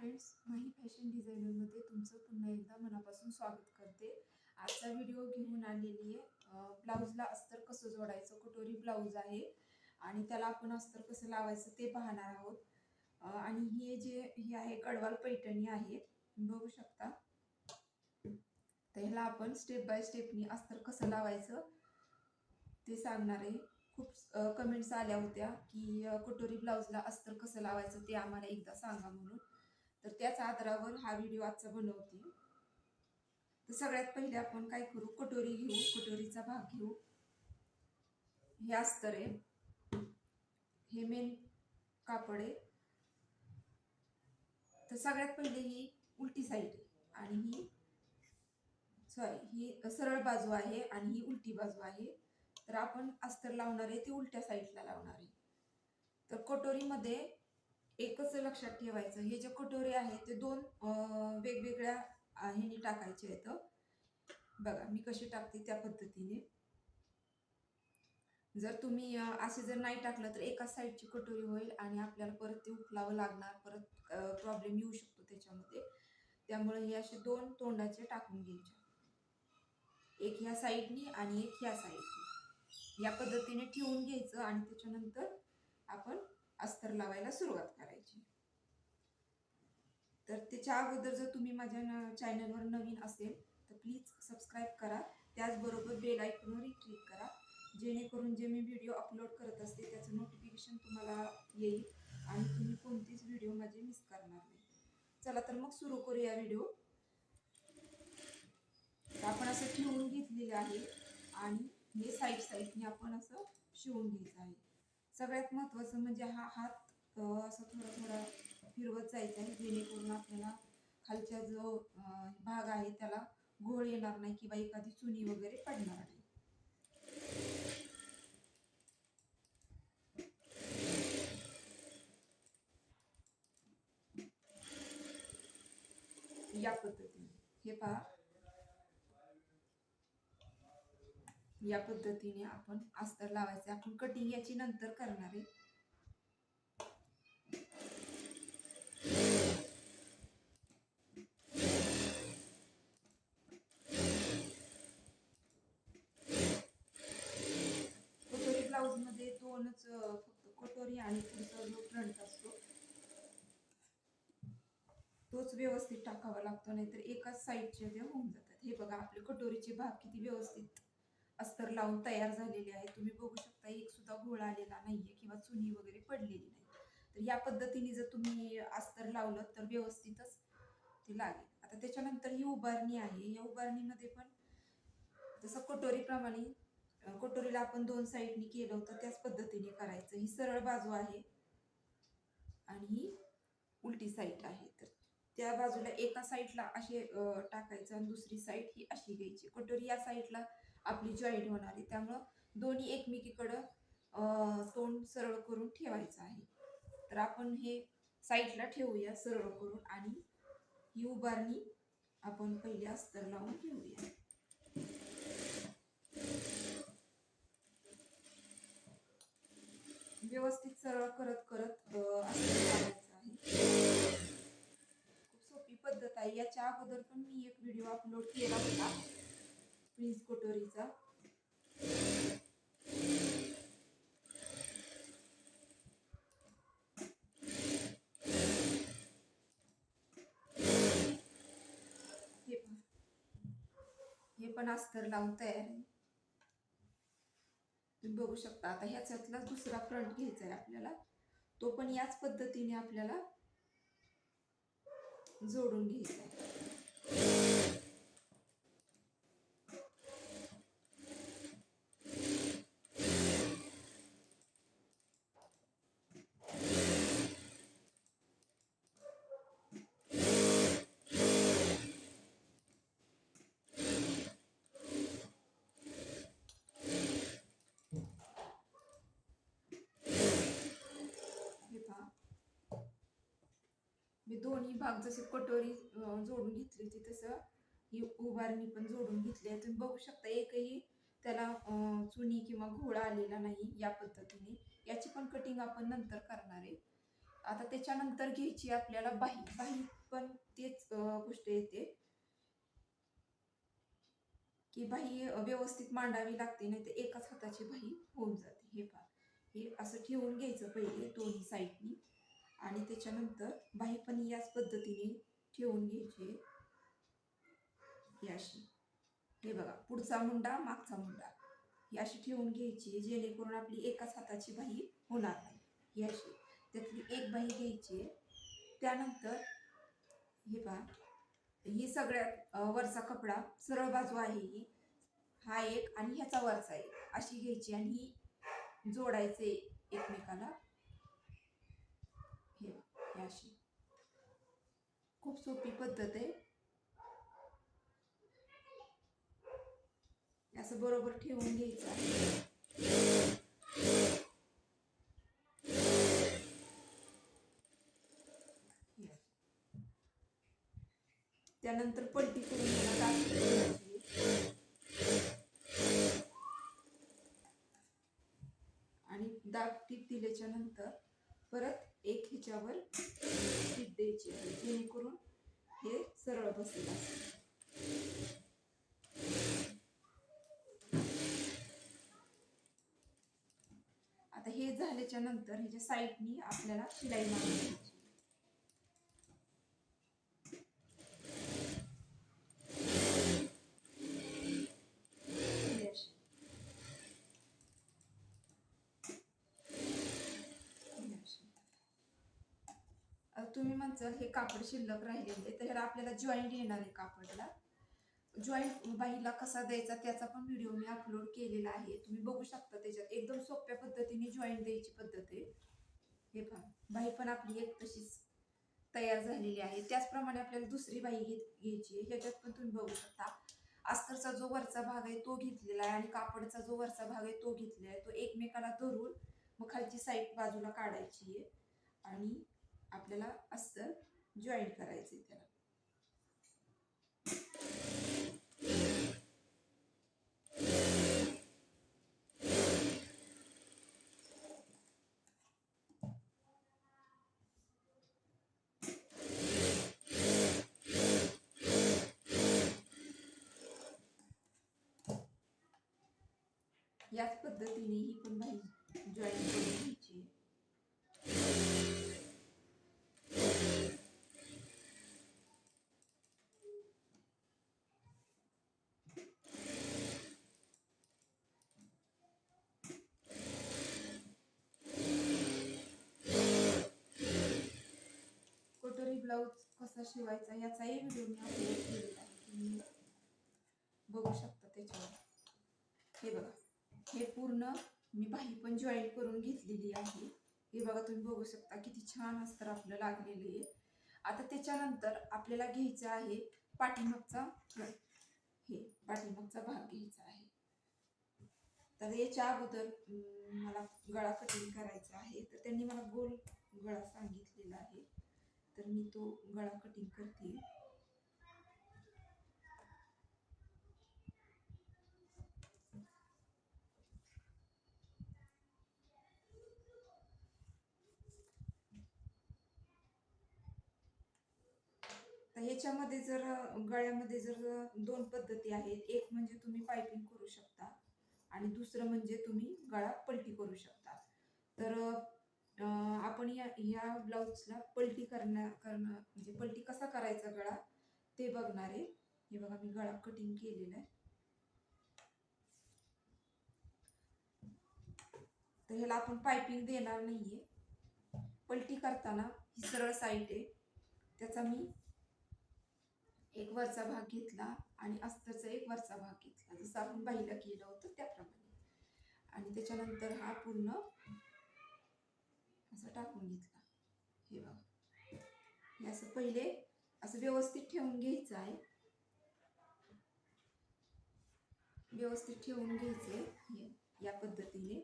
Friends माही fashion डिझायनरमध्ये तुमचं पुन्हा एकदा मनापासून स्वागत करते. आजचा व्हिडिओ घेऊन आलेली आहे. ब्लाऊजला अस्तर कसं जोडायचं? कटोरी ब्लाऊज आहे. आणि त्याला आपण अस्तर कसं लावायचं ते पाहणार आहोत. आणि हे जे हे आहे कडवाल पैठणी आहे. बघू शकता. तर ह्याला आपण स्टेप बाय स्टेपनी अस्तर कसं लावायचं ते सांगणार आहे. खूप कमेंट्स आल्या होत्या की कटोरी ब्लाऊजला अस्तर कसं लावायचं ते आम्हाला एकदा सांगा म्हणून. तर त्याच आधारावर हा व्हिडिओ आजचा बनवते. तर सगळ्यात पहिले आपण काय करू? कटोरी घेऊ. कटोरीचा भाग घेऊ. हे अस्तर आहे. हे मेन कापड आहे. तर सगळ्यात पहिले ही उलटी साईड आहे आणि ही सॉरी ही सरळ बाजू आहे आणि ही उलटी बाजू आहे. तर आपण अस्तर लावणार आहे ती उलट्या साईडला लावणार आहे. तर कटोरीमध्ये एकच लक्षात ठेवायचं हे जे कटोरी आहे ते दोन वेगवेगळ्या ह्याने ह्यानी टाकायचे आहेत बघा मी कशी टाकते त्या पद्धतीने. जर तुम्ही असे जर नाही टाकलं तर एकाच साईडची कटोरी होईल आणि आपल्याला परत ते उकलावं लागणार परत प्रॉब्लेम येऊ शकतो त्याच्यामध्ये. त्यामुळे हे असे दोन तोंडाचे टाकून घ्यायचे. एक ह्या साईडनी आणि एक ह्या साईडनी. या पद्धतीने ठेवून घ्यायचं आणि त्याच्यानंतर आपण अस्तर लावायला सुरुवात करायची. तर त्याच्या अगोदर जर तुम्ही माझ्या चॅनलवर नवीन असेल तर प्लीज सबस्क्राईब करा. त्याचबरोबर बेल आयकॉनवरही क्लिक करा. जेणेकरून जे मी व्हिडिओ अपलोड करत असते त्याचं नोटिफिकेशन तुम्हाला येईल आणि तुम्ही कोणतीच व्हिडिओ माझे मिस करणार नाही. चला तर मग सुरू करूया व्हिडिओ तर आपण असं ठेवून घेतलेलं आहे आणि हे साईड साईडने आपण असं शिवून घ्यायचं आहे. सगळ्यात महत्त्वाचं म्हणजे हा हात असं थोडा थोडा फिरवत जायचा आहे जेणेकरून आपल्याला खालचा जो भाग आहे त्याला घोळ येणार नाही किंवा एखादी चुनी वगैरे पडणार नाही. या पद्धतीने. हे पहा. या पद्धतीने आपण अस्तर लावायचे. आपण कटिंग याची नंतर करणार आहे. कटोरी ब्लाऊजमध्ये दोनच फक्त कटोरी आणि तुमचा जो फ्रंट असतो तोच व्यवस्थित टाकावा लागतो. नाहीतर एकाच साईडचे ते होऊन जातात. हे बघा आपले कटोरीचे भाग किती व्यवस्थित अस्तर लावून तयार झालेले आहे तुम्ही बघू शकता एक सुद्धा घोळा आलेला नाहीये किंवा चुनी वगैरे पडलेली नाही. तर या पद्धतीने जर तुम्ही अस्तर लावलं तर व्यवस्थितच ते लागेल. आता त्याच्यानंतर ही उभारणी आहे. या उभारणीमध्ये पण जसं कटोरीप्रमाणे कटोरीला आपण दोन साईडनी केलं होतं त्याच पद्धतीने करायचं. ही सरळ बाजू आहे आणि ही उलटी साईड आहे. तर त्या बाजूला एका साईडला असे टाकायचं आणि दुसरी साईड ही अशी घ्यायची. कटोरी या साईडला आपली जॉईंट होणार. आहे त्यामुळं दोन्ही एकमेकीकडं तोंड सरळ करून ठेवायचं आहे. तर आपण हे साईडला ठेवूया सरळ करून आणि ही उभारणी आपण पहिले अस्तर लावून घेऊया. व्यवस्थित सरळ करत करत लावायचं आहे. खूप सोपी पद्धत आहे. याच्या अगोदर पण मी एक व्हिडिओ अपलोड केला होता. प्रिन्स कटोरीचा हे हे पण अस्तर लावून तयार आहे तुम्ही बघू शकता आता ह्याच्यातला दुसरा फ्रंट घ्यायचा आहे आपल्याला. तो पण याच पद्धतीने आपल्याला जोडून घ्यायचा आहे हे पहा मी दोन्ही भाग जसे कटोरी जोडून घेतली होती तसं ही उभारणी पण जोडून घेतली आहे. तुम्ही बघू शकता एकही त्याला चुनी किंवा घोळा आलेला नाही या पद्धतीने. याची पण कटिंग आपण नंतर करणार आहे. आता त्याच्यानंतर घ्यायची आपल्याला बाही. बाही पण तेच गोष्ट येते. की बाही व्यवस्थित मांडावी लागते नाही तर एकाच हाताची बाही होऊन जाते. हे पहा. हे असं ठेवून घ्यायचं पहिले दोन्ही साईडनी आणि त्याच्यानंतर बाही पण याच पद्धतीने ठेवून घ्यायची. याशी. अशी हे बघा पुढचा मुंडा मागचा मुंडा. ही अशी ठेवून घ्यायची जेणेकरून आपली एकाच हाताची बाही होणार नाही. ही अशी त्यातली एक बाही घ्यायची. त्यानंतर हे पहा ही सगळ्यात वरचा कपडा सरळ बाजू आहे ही. हा एक आणि ह्याचा वरचा एक. अशी घ्यायची आणि ही जोडायचे एकमेकाला. हे अशी खूप सोपी पद्धत आहे. असं बरोबर ठेवून घ्यायचं आहे. त्यानंतर पलटी करून मला आणि दाब टीप दिल्याच्या नंतर परत एक ह्याच्यावर टीप द्यायची आहे जेणेकरून हे सरळ बसेल असं. आता हे झाल्याच्यानंतर ह्याच्या साईडनी आपल्याला शिलाई मारायची घ्यायची ही अशी. ही अशी. आता तुम्ही म्हणताल हे कापड शिल्लक राहिलेले तर ह्याला आपल्याला जॉईंट येणार आहे कापडला. जॉईंट बाईला कसा द्यायचा त्याचा पण व्हिडिओ मी अपलोड केलेला आहे. तुम्ही बघू शकता त्याच्यात. एकदम सोप्या पद्धतीने जॉईंट द्यायची पद्धत आहे. हे पहा. बाई पण आपली एक तशीच तयार झालेली आहे. त्याचप्रमाणे आपल्याला दुसरी बाई घेत घ्यायची आहे. ह्याच्यात पण तुम्ही बघू शकता. अस्तरचा जो वरचा भाग आहे तो घेतलेला आहे आणि कापडचा जो वरचा भाग आहे तो घेतलेला आहे. तो एकमेकाला धरून मग खालची साईड बाजूला काढायची आहे. आणि आपल्याला अस्तर जॉईंट आहे त्याला. याच पद्धतीने ही पण जॉईन करून तरी ब्लाऊज कसा शिवायचा याचाही व्हिडिओ मी अपलोड केलेला आहे. तुम्ही बघू शकता त्याच्यावर. हे बघा. हे पूर्ण मी बाही पण जॉईन करून घेतलेली आहे. हे बघा तुम्ही बघू शकता किती छान अस्तर आपलं लागलेलं आहे. आता त्याच्यानंतर आपल्याला घ्यायचं आहे पाठीमागचा हे पाठीमागचा भाग घ्यायचा आहे. तर याच्या अगोदर मला गळा कटिंग करायचा आहे. तर त्यांनी मला गोल गळा सांगितलेला आहे. तर मी तो गळा कटिंग करते याच्यामध्ये ह्याच्यामध्ये जर गळ्यामध्ये जर दोन पद्धती आहेत. एक म्हणजे तुम्ही पायपिंग करू शकता आणि दुसरं म्हणजे तुम्ही गळा पलटी करू शकता. तर आपण या ह्या ब्लाऊजला पलटी करण्या करणं म्हणजे पलटी कसा करायचा गळा ते बघणार आहे. हे बघा मी गळा कटिंग केलेला आहे. तर ह्याला आपण पायपिंग देणार नाही आहे पलटी करताना ही सरळ साईट आहे. त्याचा मी एक वरचा भाग घेतला आणि अस्तरचा एक वरचा भाग घेतला. जसं आपण बाईला केलं होतं त्याप्रमाणे. आणि त्याच्यानंतर हा पूर्ण असं टाकून घेतला. हे बघा. हे असं पहिले असं व्यवस्थित ठेवून घ्यायचं आहे. व्यवस्थित ठेवून घ्यायचे या पद्धतीने.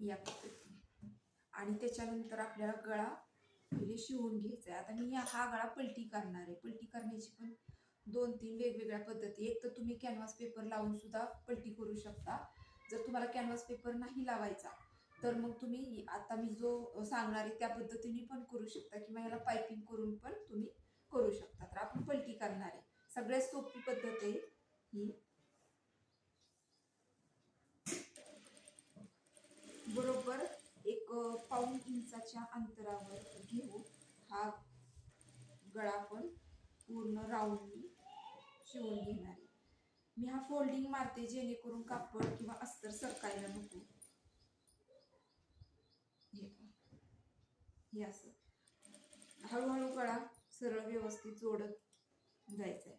या पद्धतीने. आणि त्याच्यानंतर आपल्याला गळा पहिले शिवून घ्यायचा आहे. आता मी हा गळा पलटी करणार आहे. पलटी करण्याची पण दोन तीन वेगवेगळ्या पद्धती एक तर तुम्ही कॅनव्हास पेपर लावून सुद्धा पलटी करू शकता. जर तुम्हाला कॅनव्हास पेपर नाही लावायचा तर मग तुम्ही आता मी जो सांगणार आहे त्या पद्धतीने पण करू शकता किंवा याला पायपिंग करून पण तुम्ही करू शकता. तर आपण पलटी करणार आहे. सगळ्यात सोपी पद्धत आहे ही. बरोबर एक पाऊन पाऊण इंचाच्या अंतरावर घेऊन हा गळा पण पूर्ण राऊंडनी शिवून घेणार आहे. मी हा फोल्डिंग मारते जेणेकरून कापड किंवा अस्तर सरकायला नको हे असं. हळूहळू गळा सरळ व्यवस्थित जोडत जायचंय.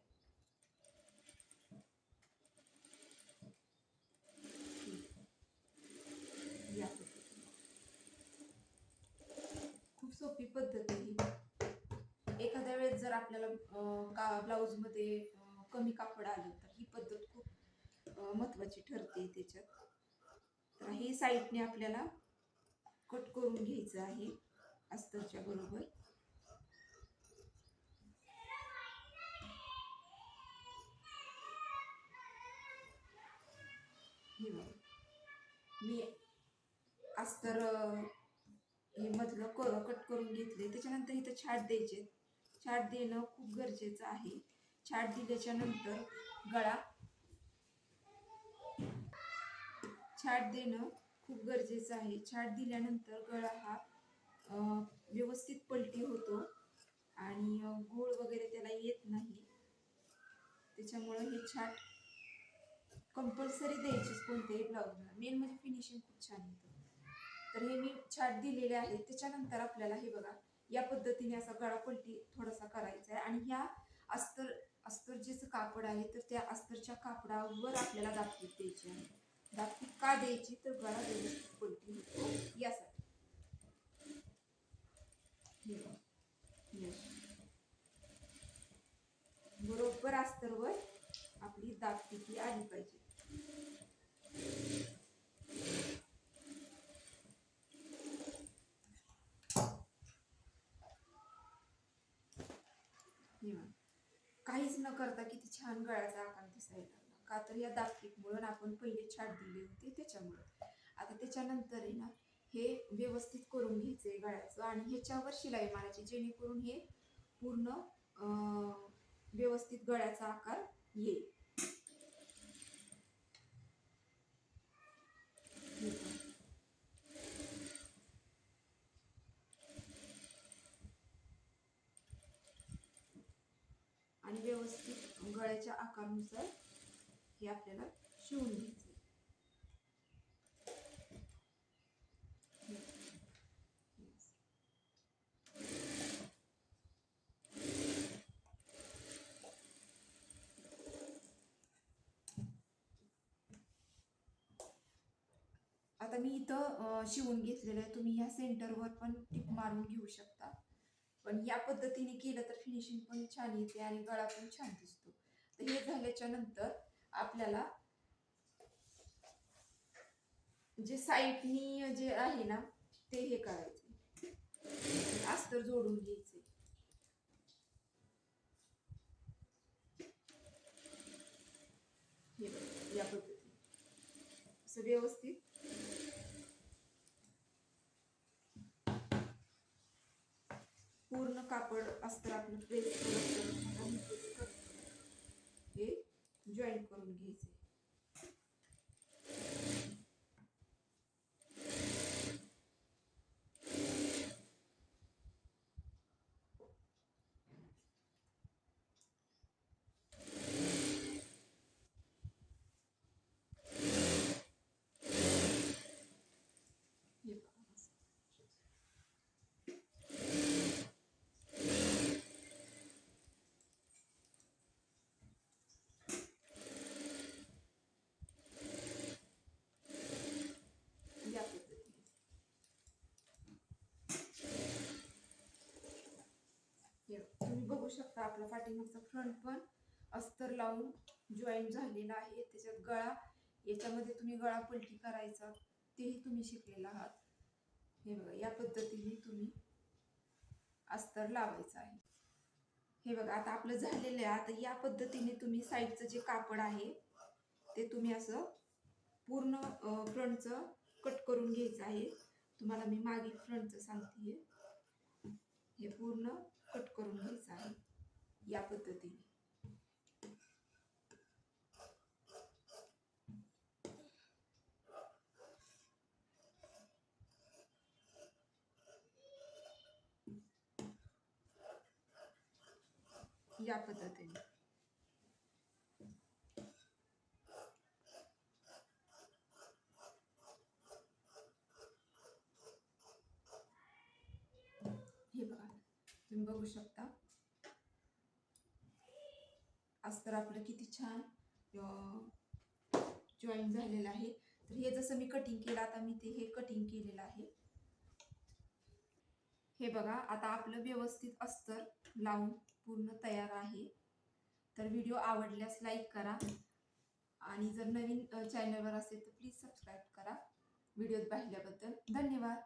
आहे खूप सोपी पद्धत आहे एखाद्या वेळेस जर आपल्याला का ब्लाऊजमध्ये कमी कापड आलं तर ही पद्धत खूप महत्वाची ठरते त्याच्यात. तर हे साईडने आपल्याला कट करून घ्यायचं आहे अस्तरच्या बरोबर. मी अस्तर हे मधलं कट करून घेतले त्याच्यानंतर इथं छाट द्यायचे छाट देणं खूप गरजेचं आहे. छाट दिल्याच्या नंतर गळा. छाट देणं खूप गरजेचं आहे. छाट दिल्यानंतर गळा हा व्यवस्थित पलटी होतो आणि अं, गोळ वगैरे त्याला येत नाही. त्याच्यामुळं हे छाट कंपल्सरी द्यायचीच कोणत्याही ब्लाऊजला मेन म्हणजे फिनिशिंग खूप छान येतं तर हे मी छाट दिलेले आहे. त्याच्यानंतर आपल्याला हे बघा या पद्धतीने असा गळा पलटी थोडासा करायचा आहे. आणि ह्या अस्तर अस्तर कापड आहे तर त्या अस्तरच्या कापडावर आपल्याला दाखवीत द्यायची आहे. दाखवीत का द्यायची? तर गळा व्यवस्थित पलटी होतो. यासाठी. बरोबर अस्तरवर आपली दागतिकी आली पाहिजे हे बघा. काहीच न करता किती छान गळ्याचा आकार दिसायला लागला. का तर या दागटीमुळे आपण पहिले छाट दिले होते त्याच्यामुळं. आता त्याच्यानंतर आहे ना हे व्यवस्थित करून घ्यायचंय गळ्याचं आणि ह्याच्यावर शिलाई मारायची जेणेकरून हे पूर्ण व्यवस्थित गळ्याचा आकार येईल. आणि व्यवस्थित गळ्याच्या आकारानुसार हे आपल्याला शिवून घ्यायचं आता मी इथं शिवून घेतलेलं आहे. तुम्ही ह्या सेंटरवर पण टिप मारून घेऊ शकता. पण या पद्धतीने केलं तर फिनिशिंग पण छान येते आणि गळा पण छान दिसतो. हे झाल्याच्यानंतर आपल्याला जे साईडनी जे आहे ना ते हे करायचे. अस्तर जोडून घ्यायचे. हे या पद्धतीने. असं व्यवस्थित. पूर्ण कापड अस्तर आपलं प्रेस हे जॉईन करून घ्यायचे हे पहा असं. या पद्धतीने हे तुम्ही बघू शकता. आपला पाठीमागचा फ्रंट पण अस्तर लावून जॉईन झालेला आहे. त्याच्यात गळा याच्यामध्ये तुम्ही गळा पलटी करायचा. तेही तुम्ही शिकलेला आहात. हे बघा या पद्धतीने तुम्ही अस्तर लावायचं आहे. हे बघा आता आपलं झालेलं आहे. आता या पद्धतीने तुम्ही साईडचं जे कापड आहे ते तुम्ही असं पूर्ण फ्रंटचं कट करून घ्यायचं आहे. तुम्हाला मी मागे फ्रंटचं सांगते हे पूर्ण कट करून घ्यायचं आहे. या पद्धतीने. या पद्धतीने. हे बघा तुम्ही बघू शकता. तर आपलं किती छान जॉईन झालेलं आहे. तर हे जसं मी कटिंग केलं आता मी ते हे कटिंग केलेलं आहे. हे बघा आता आपलं व्यवस्थित अस्तर लावून पूर्ण तयार आहे. तर व्हिडिओ आवडल्यास लाईक करा. आणि जर नवीन चॅनलवर असेल तर प्लीज सबस्क्राईब करा. व्हिडिओत पाहिल्याबद्दल धन्यवाद.